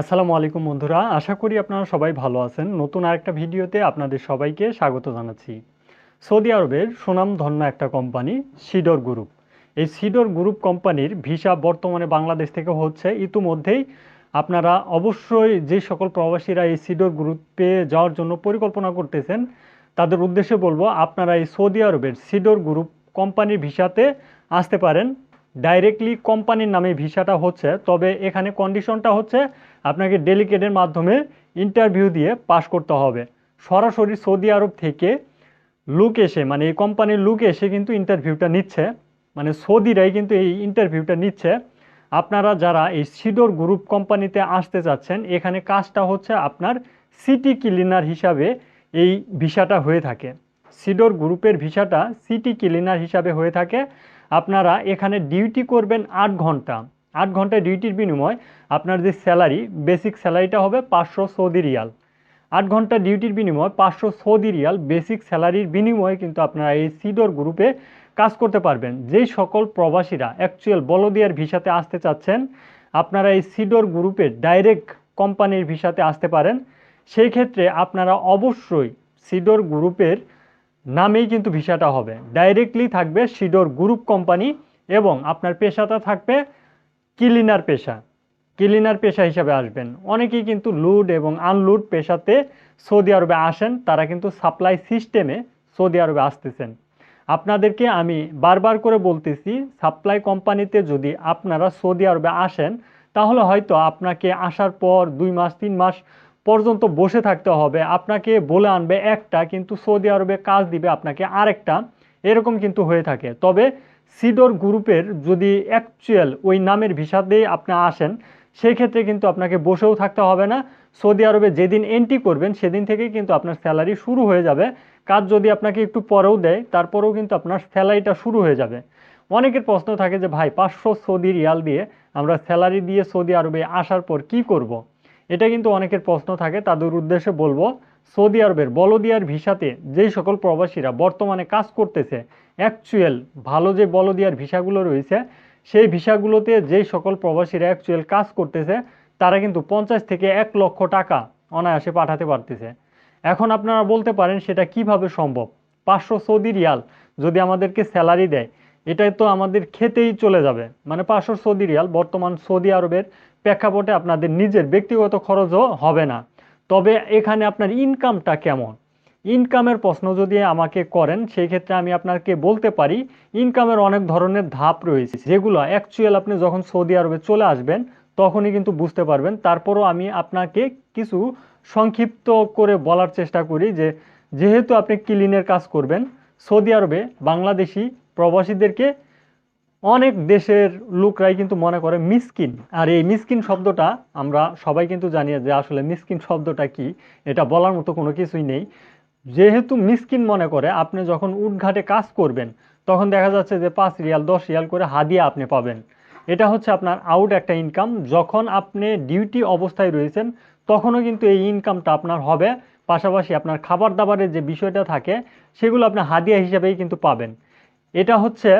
আসসালামু আলাইকুম বন্ধুরা, আশা করি আপনারা সবাই ভালো আছেন। নতুন আরেকটা ভিডিওতে আপনাদের সবাইকে স্বাগত জানাচ্ছি। সৌদি আরবের সুনামধন্য একটা কোম্পানি, সিডর গ্রুপ। এই সিডর গ্রুপ কোম্পানির ভিসা বর্তমানে বাংলাদেশ থেকে হচ্ছে। ইতিমধ্যেই আপনারা অবশ্যই যে সকল প্রবাসীরা এই সিডর গ্রুপে যাওয়ার জন্য পরিকল্পনা করতেছেন, তাদের উদ্দেশ্যে বলব, আপনারা এই সৌদি আরবের সিডর গ্রুপ কোম্পানির ভিসাতে আসতে পারেন। ডাইরেক্টলি কোম্পানির নামে ভিসাটা হচ্ছে, তবে এখানে কন্ডিশনটা হচ্ছে আপনাকে ডেলিকেটের মাধ্যমে ইন্টারভিউ দিয়ে পাশ করতে হবে। সরাসরি সৌদি আরব থেকে লুক এসে মানে এই কোম্পানির লুক এসে কিন্তু ইন্টারভিউটা নিচ্ছে মানে সৌদিরাই কিন্তু এই ইন্টারভিউটা নিচ্ছে। আপনারা যারা এই সিডোর গ্রুপ কোম্পানিতে আসতে চাচ্ছেন, এখানে কাজটা হচ্ছে আপনার সিটি ক্লিনার হিসাবে এই ভিসাটা হয়ে থাকে। সিডোর গ্রুপের ভিসাটা সিটি ক্লিনার হিসাবে হয়ে থাকে। আপনারা এখানে ডিউটি করবেন আট ঘণ্টা। আট ঘণ্টা ডিউটির বিনিময় আপনার যে স্যালারি বেসিক স্যালারিটা হবে পাঁচশো সৌদি রিয়াল। আট ঘণ্টা ডিউটির বিনিময় পাঁচশো সৌদি রিয়াল বেসিক স্যালারির বিনিময়ে কিন্তু আপনারা এই সিডোর গ্রুপে কাজ করতে পারবেন। যেই সকল প্রবাসীরা অ্যাকচুয়াল বলদিয়ার ভিসাতে আসতে চাচ্ছেন, আপনারা এই সিডোর গ্রুপে ডাইরেক্ট কোম্পানির ভিসাতে আসতে পারেন। সেই ক্ষেত্রে আপনারা অবশ্যই সিডোর গ্রুপের নামেই কিন্তু ভিসাটা হবে। ডাইরেক্টলি থাকবে সিডোর গ্রুপ কোম্পানি এবং আপনার পেশাটা থাকবে ক্লিনার পেশা। ক্লিনার পেশা হিসাবে আসবেন। অনেকেই কিন্তু লুড এবং আনলুড পেশাতে সৌদি আরবে আসেন, তারা কিন্তু সাপ্লাই সিস্টেমে সৌদি আরবে আসতেছেন। আপনাদেরকে আমি বারবার করে বলতেছি সাপ্লাই কোম্পানিতে যদি আপনারা সৌদি আরবে আসেন, তাহলে হয়তো আপনাকে আসার পর দুই মাস, তিন মাস পর্যন্ত বসে থাকতে হবে। আপনাকে বলে আনবে একটা, কিন্তু সৌদি আরবে কাজ দিবে আপনাকে আরেকটা। এরকম কিন্তু হয়ে থাকে। তবে সিডোর গ্রুপের যদি অ্যাকচুয়াল ওই নামের ভিসা দিয়ে আপনি আসেন সেই ক্ষেত্রে কিন্তু আপনাকে বসেও থাকতে হবে না। সৌদি আরবে যেদিন এন্ট্রি করবেন, সেদিন থেকেই কিন্তু আপনার স্যালারি শুরু হয়ে যাবে। কাজ যদি আপনাকে একটু পরেও দেয়, তারপরেও কিন্তু আপনার স্যালারিটা শুরু হয়ে যাবে। অনেকের প্রশ্ন থাকে যে, ভাই, পাঁচশো সৌদি রিয়াল দিয়ে আমরা স্যালারি দিয়ে সৌদি আরবে আসার পর কি করব। এটা কিন্তু অনেকের প্রশ্ন থাকে, তাদের উদ্দেশ্যে বলব, সৌদি আরবের বলদিয়ার ভিসাতে যেই সকল প্রবাসীরা বর্তমানে কাজ করতেছে অ্যাকচুয়াল ভালো যে বলদিয়ার ভিসাগুলো রয়েছে, সেই ভিসাগুলোতে যেই সকল প্রবাসীরা অ্যাকচুয়াল কাজ করতেছে, তারা কিন্তু পঞ্চাশ থেকে এক লক্ষ টাকা অনায়াসে পাঠাতে পারতেছে। এখন আপনারা বলতে পারেন সেটা কীভাবে সম্ভব? পাঁচশো সৌদি রিয়াল যদি আমাদেরকে স্যালারি দেয়, এটাই তো আমাদের খেতেই চলে যাবে। মানে পাঁচশো সৌদি রিয়াল, বর্তমান সৌদি আরবের প্রেক্ষাপটে আপনাদের নিজের ব্যক্তিগত খরচও হবে না। তবে এখানে আপনার ইনকামটা কেমন? ইনকামের প্রশ্ন যদি আমাকে করেন, সেই ক্ষেত্রে আমি আপনাকে বলতে পারি ইনকামের অনেক ধরনের ধাপ রয়েছে, যেগুলো অ্যাকচুয়াল আপনি যখন সৌদি আরবে চলে আসবেন, তখনই কিন্তু বুঝতে পারবেন। তারপরও আমি আপনাকে কিছু সংক্ষিপ্ত করে বলার চেষ্টা করি যে, যেহেতু আপনি ক্লিনের কাজ করবেন, সৌদি আরবে বাংলাদেশি প্রবাসীদেরকে অনেক দেশের লোকরাই কিন্তু মনে করে মিসকিন। আর এই মিসকিন শব্দটা আমরা সবাই কিন্তু জানি যে আসলে মিসকিন শব্দটা কি, এটা বলার মতো কোনো কিছুই নেই। যেহেতু মিসকিন মনে করে, আপনি যখন উঠঘাটে কাজ করবেন, তখন দেখা যাচ্ছে যে পাঁচ রিয়াল, দশ রিয়াল করে হাদিয়া আপনি পাবেন। এটা হচ্ছে আপনার আউট একটা ইনকাম যখন আপনি ডিউটি অবস্থায় রয়েছেন, তখনও কিন্তু এই ইনকামটা আপনার হবে। পাশাপাশি আপনার খাবার দাবারের যে বিষয়টা থাকে, সেগুলো আপনি হাদিয়া হিসাবেই কিন্তু পাবেন। এটা হচ্ছে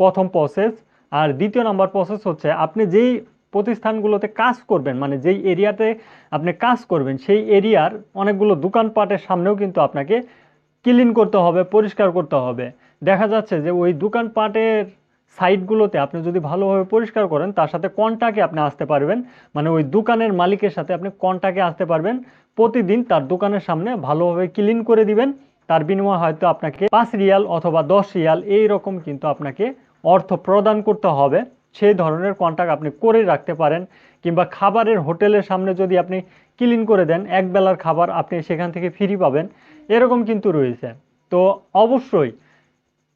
প্রথম প্রসেস আর দ্বিতীয় নাম্বার প্রসেস হচ্ছে আপনি যেই প্রতিষ্ঠানগুলোতে কাজ করবেন মানে যেই এরিয়াতে আপনি কাজ করবেন, সেই এরিয়ার অনেকগুলো দোকানপাটের সামনেও কিন্তু আপনাকে ক্লিন করতে হবে, পরিষ্কার করতে হবে। দেখা যাচ্ছে যে ওই দোকানপাটের সাইটগুলোতে আপনি যদি ভালোভাবে পরিষ্কার করেন, তার সাথে কন্টাকে আপনি আসতে পারবেন। মানে ওই দোকানের মালিকের সাথে আপনি কন্টাকে আসতে পারবেন। প্রতিদিন তার দোকানের সামনে ভালোভাবে ক্লিন করে দিবেন। তার বিনিময়ে হয়তো আপনাকে পাঁচ রিয়াল অথবা দশ রিয়াল এই রকম কিন্তু আপনাকে অর্থ প্রদান করতে হবে, সেই ধরনের কন্ট্যাক্ট আপনি করে রাখতে পারেন। কিংবা খাবারের হোটেলের সামনে যদি আপনি ক্লিন করে দেন এক বেলার খাবার আপনি সেখান থেকে ফ্রি পাবেন। এরকম কিন্তু রয়েছে। তো অবশ্যই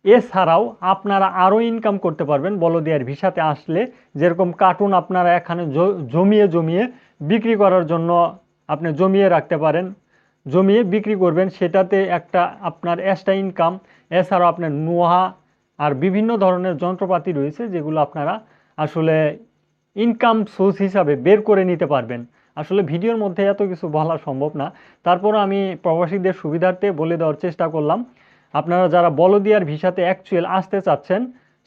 এছাড়াও আপনারা আরও ইনকাম করতে পারবেন বলদিয়ার ভিসাতে আসলে। যেরকম কার্টুন আপনারা এখানে জমিয়ে জমিয়ে বিক্রি করার জন্য আপনি জমিয়ে রাখতে পারেন। জমিয়ে বিক্রি করবেন, সেটাতে একটা আপনার এক্সট্রা ইনকাম এছাড়াও আপনার নোহা আর বিভিন্ন ধরনের যন্ত্রপাতি রয়েছে যেগুলো আপনারা আসলে ইনকাম সোর্স হিসাবে বের করে নিতে পারবেন। আসলে ভিডিওর মধ্যে এত কিছু বলা সম্ভব না। তারপর আমি প্রবাসীদের সুবিধার্থে বলে দেওয়ার চেষ্টা করলাম। আপনারা যারা বলদিয়ার ভিসাতে অ্যাকচুয়াল আসতে চাচ্ছেন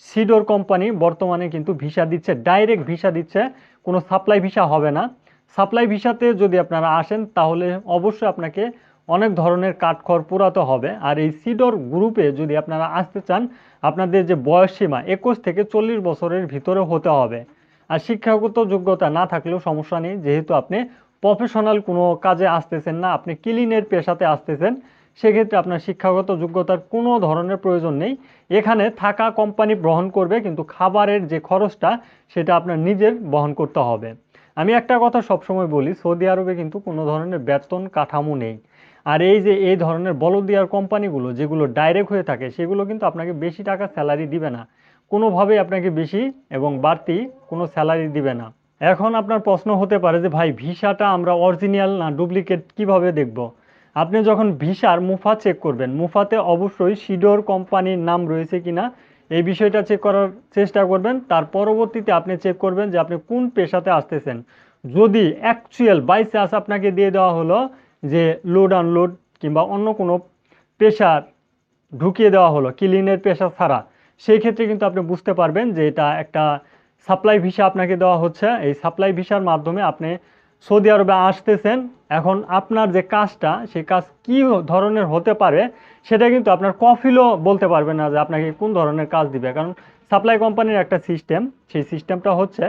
সিডোর কোম্পানি বর্তমানে কিন্তু ভিসা দিচ্ছে ডাইরেক্ট ভিসা দিচ্ছে, কোনো সাপ্লাই ভিসা হবে না। সাপ্লাই ভিসাতে যদি আপনারা আসেন, তাহলে অবশ্যই আপনাকে অনেক ধরনের কাঠখড় পুরাতে হবে। আর এই সিডর গ্রুপে যদি আপনারা আসতে চান, আপনাদের যে বয়স সীমা, একুশ থেকে চল্লিশ বছরের ভিতরে হতে হবে। আর শিক্ষাগত যোগ্যতা না থাকলেও সমস্যা নেই, যেহেতু আপনি প্রফেশনাল কোনো কাজে আসতেছেন না, আপনি ক্লিনের পেশাতে আসতেছেন, সেক্ষেত্রে আপনার শিক্ষাগত যোগ্যতার কোনো ধরনের প্রয়োজন নেই। এখানে থাকা কোম্পানি বহন করবে, কিন্তু খাবারের যে খরচটা, সেটা আপনার নিজের বহন করতে হবে। আমি একটা কথা সবসময় বলি, সৌদি আরবে কিন্তু কোনো ধরনের বেতন কাঠামো নেই। আর এই যে, এই ধরনের বলদিয়ার কোম্পানিগুলো যেগুলো ডাইরেক্ট হয়ে থাকে, সেগুলো কিন্তু আপনাকে বেশি টাকা স্যালারি দিবে না। কোনোভাবেই আপনাকে বেশি এবং বাড়তি কোনো স্যালারি দিবে না। এখন আপনার প্রশ্ন হতে পারে যে, ভাই, ভিসাটা আমরা অরিজিনাল না ডুপ্লিকেট কীভাবে দেখব? আপনি যখন ভিসার মুফা চেক করবেন, মুফাতে অবশ্যই সিডোর কোম্পানির নাম রয়েছে কিনা এই বিষয়টা চেক করার চেষ্টা করবেন। তার পরবর্তীতে আপনি চেক করবেন যে আপনি কোন পেশাতে আসতেছেন। যদি অ্যাকচুয়াল বাই চান্স আপনাকে দিয়ে দেওয়া হলো যে লোড আনলোড কিংবা অন্য কোনো পেশার ঢুকিয়ে দেওয়া হলো ক্লিনের পেশা ছাড়া সেই ক্ষেত্রে কিন্তু আপনি বুঝতে পারবেন যে এটা একটা সাপ্লাই ভিসা আপনাকে দেওয়া হচ্ছে। এই সাপ্লাই ভিসার মাধ্যমে আপনি সৌদি আরবে আসতেছেন। এখন আপনার যে কাজটা, সেই কাজ কী ধরনের হতে পারে সেটা কিন্তু আপনার কফিলও বলতে পারবে না যে আপনাকে কোন ধরনের কাজ দিবে। কারণ সাপ্লাই কোম্পানির একটা সিস্টেম সেই সিস্টেমটা হচ্ছে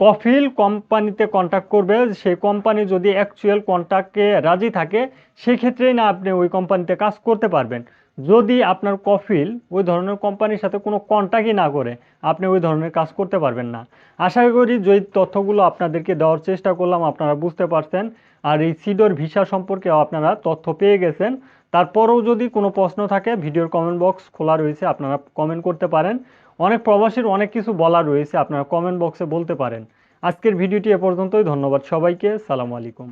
কফিল কোম্পানিতে কন্ট্যাক্ট করবে সেই কোম্পানি যদি অ্যাকচুয়াল কন্ট্যাক্টে রাজি থাকে, সেক্ষেত্রেই না আপনি ওই কোম্পানিতে কাজ করতে পারবেন। যদি আপনার কফিল ওই ধরনের কোম্পানির সাথে কোনো কন্ট্যাক্টই না করে, আপনি ওই ধরনের কাজ করতে পারবেন না। আশা করি যে তথ্যগুলো আপনাদেরকে দেওয়ার চেষ্টা করলাম, আপনারা বুঝতে পারছেন। আর এই সিডোর ভিসা সম্পর্কে আপনারা তথ্য পেয়ে গেছেন। তারপরেও যদি কোনো প্রশ্ন থাকে, ভিডিওর কমেন্ট বক্স খোলা রয়েছে, আপনারা কমেন্ট করতে পারেন। অনেক প্রবাসীর অনেক কিছু বলা রয়েছে, আপনারা কমেন্ট বক্সে বলতে পারেন। আজকের ভিডিওটি এ পর্যন্তই, ধন্যবাদ সবাইকে, সালামু আলাইকুম।